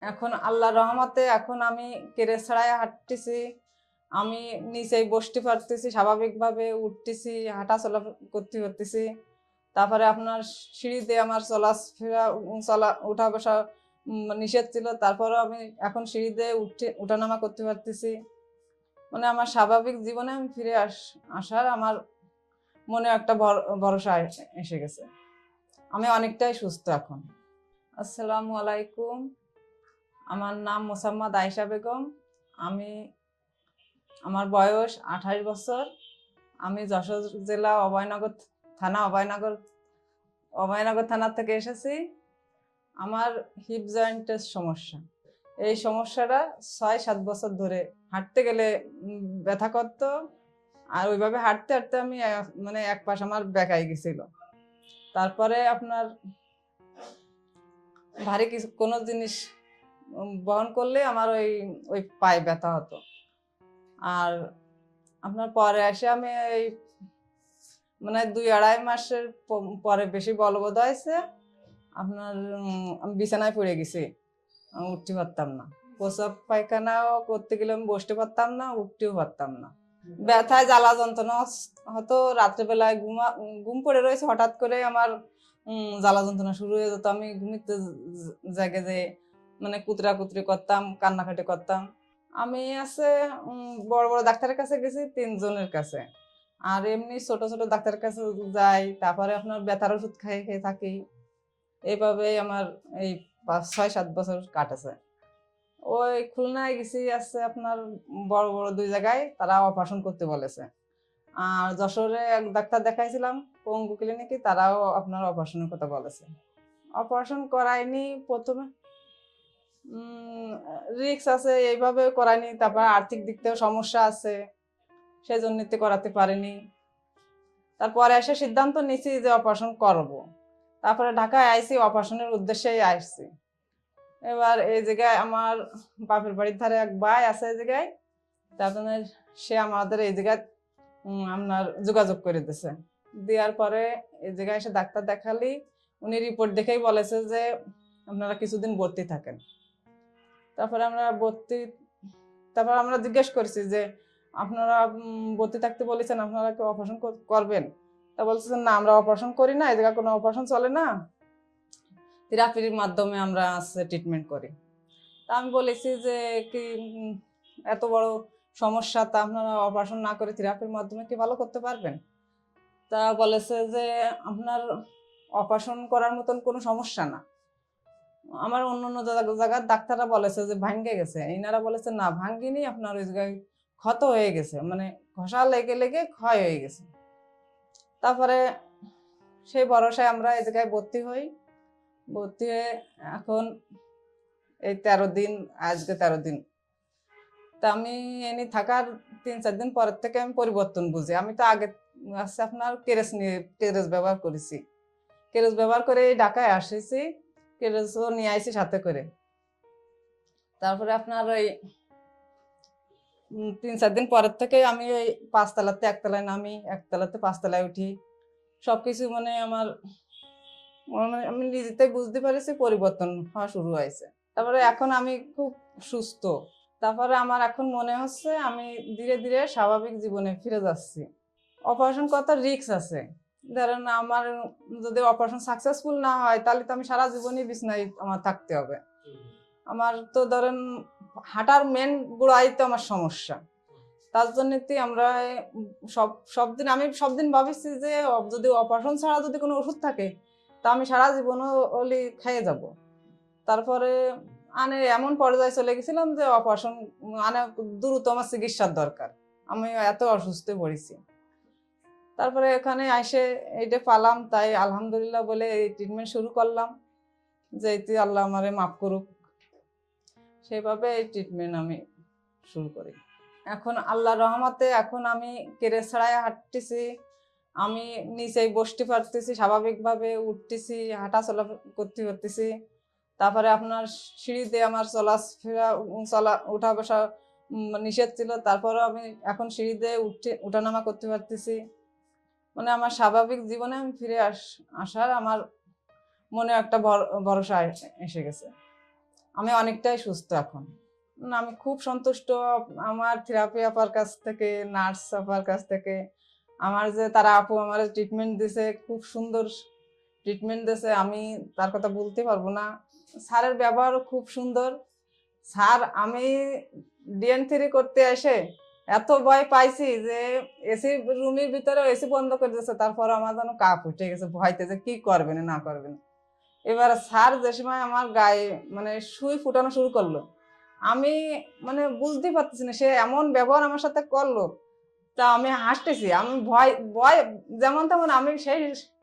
এখন আল্লাহ রহমতে এখন আমি কেড়ে ছাড়াই হাঁটতেছি। আমি নিচেই বসতে পারতেছি, স্বাভাবিকভাবে উঠতেছি হাঁটা চলা করতে পারতেছি। তারপরে আপনার সিঁড়িতে আমার চলাফেরা, চলা উঠা বসা নিষেধ ছিল। তারপরেও আমি এখন সিঁড়িতে উঠে উঠানামা করতে পারতেছি। মানে আমার স্বাভাবিক জীবনে আমি ফিরে আস, আসার আমার মনে একটা ভর- ভরসা এসে গেছে। আমি অনেকটাই সুস্থ এখন। আসসালামু আলাইকুম। আমার নাম মোসাম্মদ আয়শা বেগম। আমি, আমার বয়স আঠাশ বছর। আমি যশোর জেলা অভয়নগর থানা অভয়নগর অভয়নগর থানা থেকে এসেছি। আমার হিপ জয়েন্টের সমস্যা। এই সমস্যাটা ছয় সাত বছর ধরে হাঁটতে গেলে ব্যথা করতো। আর ওইভাবে হাঁটতে হাঁটতে আমি মানে এক পাশ আমার বেকাই গেছিল। তারপরে আপনার ভারী কিছু, কোনো জিনিস বহন করলে আমার ওই ওই পায়ে ব্যথা হতো। আর আপনার পরে এসে আমি এই মানে দুই আড়াই মাসের পরে বেশি বলবৎ হয়েছে। আপনার আমি বিছানায় পড়ে গেছি। উঠতে পারতাম না। প্রসব পায়খানাও করতে গেলে আমি বসতে পারতাম না, উঠতেও পারতাম না। ব্যথায় জ্বালা যন্ত্রণা হতো, রাত্রেবেলায় ঘুমা, ঘুম পড়ে রয়েছে। হঠাৎ করে আমার জ্বালা যন্ত্রণা শুরু হয়ে যেত। আমি ঘুমিতে জাগে যে মানে কুতরা কুতরি করতাম, কান্নাকাটি করতাম। আমি আছে বড় বড় ডাক্তারের কাছে গেছি, তিনজনের কাছে। আর এমনি ছোট ছোট ডাক্তারের কাছে যাই, তারপরে আপনার ব্যথার ওষুধ খাই, খেয়ে থাকি। এইভাবেই আমার এই পাঁচ, ছয়, সাত বছর কাটেছে। ওই খুলনায় গেছি, আছে আপনার বড় বড় দুই জায়গায়, তারা অপারেশন করতে বলেছে। আর যশোরে এক ডাক্তার দেখাইছিলাম, পঙ্গু ক্লিনিকে তারাও আপনার অপারেশনের কথা বলেছে। অপারেশন করায়নি প্রথমে রিক্স আছে, এইভাবে করায়নি, তারপর আর্থিক দিক থেকেও সমস্যা আছে সেই জন্যতে করাতে পারিনি। তারপরে এসে সিদ্ধান্ত নিয়েছি যে অপারেশন করব। তারপরে ঢাকায় আইসি অপারেশনের উদ্দেশ্যেই আসছি এবার এই জায়গায় আমার বাপের বাড়ির ধারে এক ভাই আছে এই জায়গায় তারপরে সে আমাদের এই জায়গায় আপনার যোগাযোগ করে দিছে। দেওয়ার পরে এই জায়গায় এসে ডাক্তার দেখালি, উনি রিপোর্ট দেখেই বলেছে যে আপনারা কিছুদিন ভর্তি থাকেন। তারপরে আমরা ভর্তি তারপর আমরা জিজ্ঞেস করছি যে, আপনারা ভর্তি থাকতে বলেছেন, আপনারা কি অপারেশন করবেন? তা বলছে না, আমরা অপারেশন করি না, এই জায়গায় কোনো অপারেশন চলে না। থেরাপির মাধ্যমে আমরা ট্রিটমেন্ট করি। তা আমি বলেছি যে, কি এত বড় সমস্যা, তা আপনারা অপারেশন না করে থেরাপির মাধ্যমে কি ভালো করতে পারবেন? তা বলেছে যে, আপনার অপারেশন করার মতন কোনো সমস্যা না। আমার অন্য অন্য জায়গা- জায়গার ডাক্তাররা বলেছে যে ভাঙ্গে গেছে। এনারা বলেছে, না, ভাঙ্গিনি, আপনার ওই জায়গায় ক্ষত হয়ে গেছে মানে ঘষা লেগে লেগে ক্ষয় হয়ে গেছে। তারপরে সেই ভরসায় আমরা এই জায়গায় ভর্তি হই। ভর্তি হয়ে এখন এই তেরো দিন, আজকে তেরো দিন। তা আমি এনে থাকার তিন, চার দিন পরের থেকে আমি পরিবর্তন বুঝি। আমি তো আগে আসছে আপনার কেরেস নিয়ে, কেরেস ব্যবহার করেছি। কেরেস ব্যবহার করে এই ঢাকায় আসেছি। কেরেসও নিয়ে আইছি সাথে করে। তারপরে আপনার ওই তিন চার দিন পরের থেকে আমি ওই পাঁচতলাতে একতলায় নামি, একতলাতে পাঁচতলায় উঠি। সবকিছু মানে আমার মানে আমি নিজেতেই বুঝতে পারছি পরিবর্তন হওয়া শুরু হয়েছে। তারপরে এখন আমি খুব সুস্থ। তারপরে আমার এখন মনে হচ্ছে আমি ধীরে ধীরে স্বাভাবিক জীবনে ফিরে যাচ্ছি। অপারেশন কত রিস্ক আছে। ধরেন আমার যদি অপারেশন সাকসেসফুল না হয়, তাহলে তো আমি সারা জীবনই বিছনায় আমার থাকতে হবে। আমার তো ধরেন হাঁটার মেন গোড়াই তো আমার সমস্যা। তার জন্য আমরা সব সব দিন আমি সব দিন ভাবিছি যে যদি অপারেশন ছাড়া যদি কোনো ওষুধ থাকে, তা আমি সারা জীবনও ওলি খাইয়ে যাব। তারপরে আনে এমন পর্যায়ে চলে গেছিলাম যে অপারেশন আনে দ্রুত আমার চিকিৎসার দরকার। আমি এত অসুস্থ পড়েছি। তারপরে এখানে এসে এইটা পালাম, তাই আলহামদুলিল্লাহ বলে এই ট্রিটমেন্ট শুরু করলাম। যে এতে আল্লাহ আমারে মাফ করুক। সেইভাবে এই ট্রিটমেন্ট আমি শুরু করি। এখন আল্লাহ রহমতে এখন আমি কেড়ে ছাড়াই হাঁটতেছি। আমি নিচেই বসতে পারতেছি, স্বাভাবিকভাবে উঠতেছি হাঁটা চলা করতে পারতেছি। তারপরে আপনার সিঁড়িতে আমার চলাফেরা চলা উঠা বসা নিষেধ ছিল। তারপরেও আমি এখন সিঁড়িতে উঠে, উঠানামা করতে পারতেছি। মানে আমার স্বাভাবিক জীবনে আমি ফিরে আস, আসার আমার মনে একটা ভর- ভরসা এসে গেছে। আমি অনেকটাই সুস্থ এখন। আমি খুব সন্তুষ্ট আমার থেরাপি আপার কাছ থেকে নার্স আপার কাছ থেকে। আমার যে তারা আপু আমার ট্রিটমেন্ট দিছে, খুব সুন্দর ট্রিটমেন্ট দিছে। আমি তার কথা বলতে পারব না। স্যারের ব্যবহারও খুব সুন্দর। স্যার আমি ডিএন থ্রি করতে এসে এত ভয় পাইছি যে এসি রুমের ভিতরে এসি বন্ধ করে দিয়েছে তারপর আমার যেন কাপ উঠে গেছে, ভয়তে যে কি করবে না না করবে না। এবার স্যার যে সময় আমার গায়ে মানে সুই ফুটানো শুরু করল, আমি মানে বুঝতে পারতেছি না, সে এমন ব্যবহার আমার সাথে করল, তা আমি হাসতেছি, আমি ভয় ভয়, যেমন তেমন আমি সেই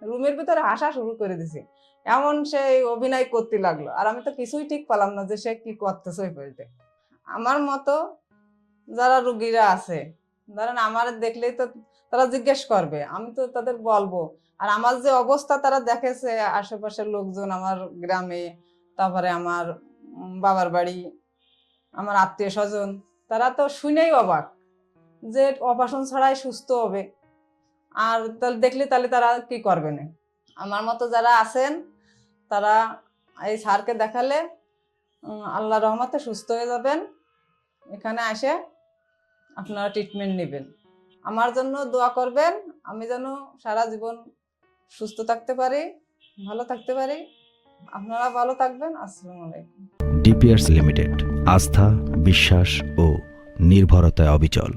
রুমের ভিতরে হাসা শুরু করে দিছি। এমন সে অভিনয় করতে লাগল, আর আমি তো কিছুই ঠিক পেলাম না যে সে কি করতেছে ওই পয়েন্টে আমার মতো যারা রুগীরা আছে, ধরেন আমার দেখলেই তো তারা জিজ্ঞেস করবে, আমি তো তাদের বলব। আর আমার যে অবস্থা তারা দেখেছে, আশেপাশের লোকজন আমার গ্রামে, তারপরে আমার বাবার বাড়ি, আমার আত্মীয় স্বজন, তারা তো শুনেই অবাক যে অপারেশন ছাড়াই সুস্থ হবে। আর তাহলে দেখলে তাহলে তারা কি করবে না? আমার মতো যারা আছেন, তারা এই স্যারকে দেখালে আল্লাহ রহমতে সুস্থ হয়ে যাবেন। এখানে আসে আপনারা ট্রিটমেন্ট নেবেন। আমার জন্য দোয়া করবেন, আমি যেন সারা জীবন সুস্থ থাকতে পারি, ভালো থাকতে পারি। আপনারা ভালো থাকবেন, আসসালামু আলাইকুম। ডিপিআরস লিমিটেড, আস্থা, বিশ্বাস ও নির্ভরতায় অবিচল।